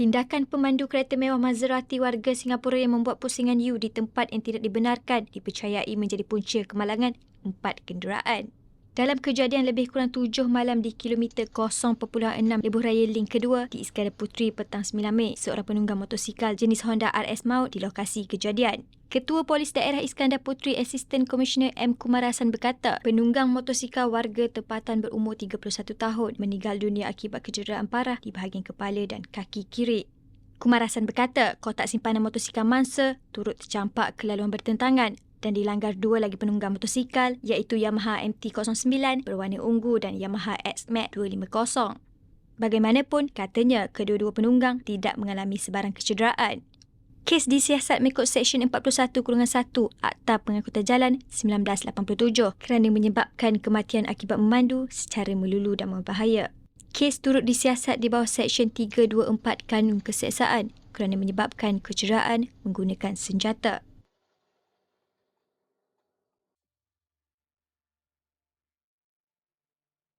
Tindakan pemandu kereta mewah Maserati warga Singapura yang membuat pusingan U di tempat yang tidak dibenarkan dipercayai menjadi punca kemalangan empat kenderaan. Dalam kejadian lebih kurang tujuh malam di kilometer 0.6 Lebuh Raya Link kedua di Iskandar Puteri petang 9 Mei, seorang penunggang motosikal jenis Honda RS maut di lokasi kejadian. Ketua Polis Daerah Iskandar Puteri Assistant Commissioner M. Kumarasan berkata, penunggang motosikal warga tempatan berumur 31 tahun meninggal dunia akibat kecederaan parah di bahagian kepala dan kaki kiri. Kumarasan berkata, kotak simpanan motosikal mangsa turut tercampak ke laluan bertentangan dan dilanggar dua lagi penunggang motosikal iaitu Yamaha MT-09 berwarna ungu dan Yamaha X-Max 250. Bagaimanapun, katanya kedua-dua penunggang tidak mengalami sebarang kecederaan. Kes disiasat mengikut Seksyen 41-1 Akta Pengangkutan Jalan 1987 kerana menyebabkan kematian akibat memandu secara melulu dan berbahaya. Kes turut disiasat di bawah Seksyen 324 Kanun Keseksaan kerana menyebabkan kecederaan menggunakan senjata.